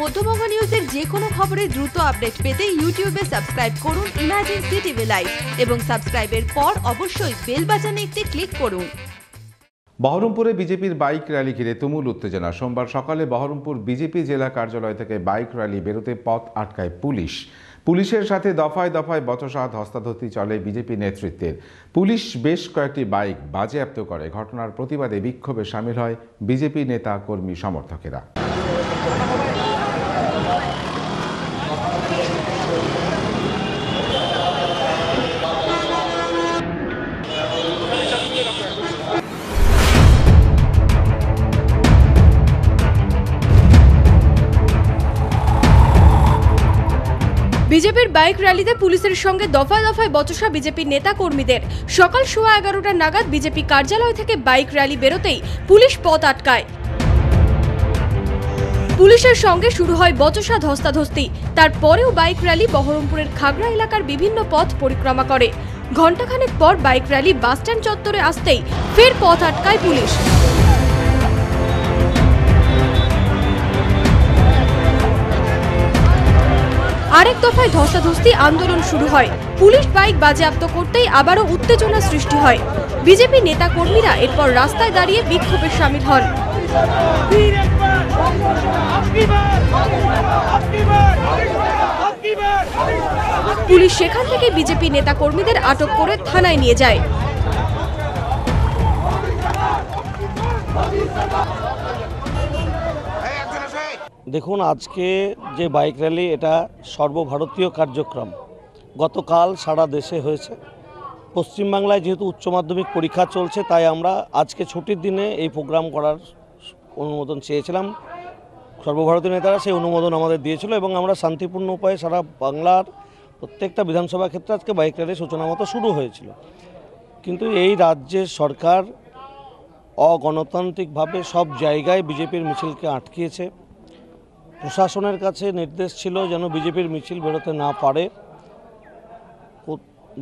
মধ্যবঙ্গ নিউজের যে কোনো খবরের দ্রুত আপডেট পেতে ইউটিউবে সাবস্ক্রাইব করুন ইমাজিন সিটিভি লাইভ এবং সাবস্ক্রাইবের পর অবশ্যই বেল বাজানে একটি ক্লিক করুন। বহরমপুরে বিজেপির বাইক র্যালি ঘিরে তুমুল উত্তেজনা। সোমবার সকালে বহরমপুর বিজেপি জেলা কার্যালয় থেকে বাইক র্যালি বেরোতে পথ আটকায় পুলিশ। পুলিশের সাথে দফায় দফায় বচসা ধস্তাধস্তি চলে বিজেপি নেতৃত্বের। পুলিশ বেশ কয়েকটি বাইক বাজেয়াপ্ত করে। ঘটনার প্রতিবাদে বিক্ষোভে সামিল হয় বিজেপি নেতা কর্মী সমর্থকেরা। বিজেপির বাইক র্যালিতে পুলিশের সঙ্গে দফায় দফায় বচসা বিজেপির নেতা কর্মীদের সকাল সোয়া এগারোটা নাগাদ বিজেপি কার্যালয় থেকে বাইক র্যালি বেরোতেই পুলিশ পথ আটকায়। পুলিশের সঙ্গে শুরু হয় বচসা ধস্তাধস্তি। তারপরেও বাইক র্যালি বহরমপুরের খাগড়া এলাকার বিভিন্ন পথ পরিক্রমা করে। ঘণ্টাখানেক পর বাইক র্যালি বাসস্ট্যান্ড চত্বরে আসতেই ফের পথ আটকায় পুলিশ। আরেক দফায় ধস্তাধস্তি আন্দোলন শুরু হয়। পুলিশ বাইক বাজেয়াপ্ত করতেই আবারও উত্তেজনা সৃষ্টি হয়। বিজেপি নেতা কর্মীরা এরপর রাস্তায় দাঁড়িয়ে বিক্ষোভে সামিল হন। পুলিশ সেখান থেকে বিজেপি নেতা কর্মীদের আটক করে থানায় নিয়ে যায়। দেখুন, আজকে যে বাইক র্যালি, এটা সর্বভারতীয় কার্যক্রম। গতকাল সারা দেশে হয়েছে। পশ্চিমবাংলায় যেহেতু উচ্চ মাধ্যমিক পরীক্ষা চলছে, তাই আমরা আজকে ছুটির দিনে এই প্রোগ্রাম করার অনুমোদন চেয়েছিলাম। সর্বভারতীয় নেতারা সেই অনুমোদন আমাদের দিয়েছিল এবং আমরা শান্তিপূর্ণ উপায়ে সারা বাংলার প্রত্যেকটা বিধানসভা ক্ষেত্রে আজকে বাইক র্যালির সূচনা মতো শুরু হয়েছিল। কিন্তু এই রাজ্যের সরকার অগণতান্ত্রিকভাবে সব জায়গায় বিজেপির মিছিলকে আটকিয়েছে। প্রশাসনের কাছে নির্দেশ ছিল যেন বিজেপির মিছিল বেরোতে না পারে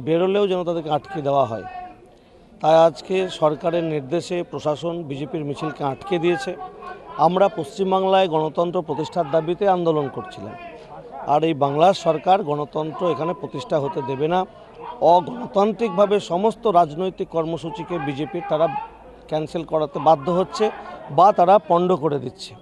বেরোলেও যেন তাদেরকে আটকে দেওয়া হয়। তাই আজকে সরকারের নির্দেশে প্রশাসন বিজেপির মিছিলকে আটকে দিয়েছে। আমরা পশ্চিমবাংলায় গণতন্ত্র প্রতিষ্ঠার দাবিতে আন্দোলন করছিলাম। আর এই বাংলার সরকার গণতন্ত্র এখানে প্রতিষ্ঠা হতে দেবে না। অগণতান্ত্রিকভাবে সমস্ত রাজনৈতিক কর্মসূচিকে বিজেপির তারা ক্যান্সেল করাতে বাধ্য হচ্ছে বা তারা পণ্ড করে দিচ্ছে।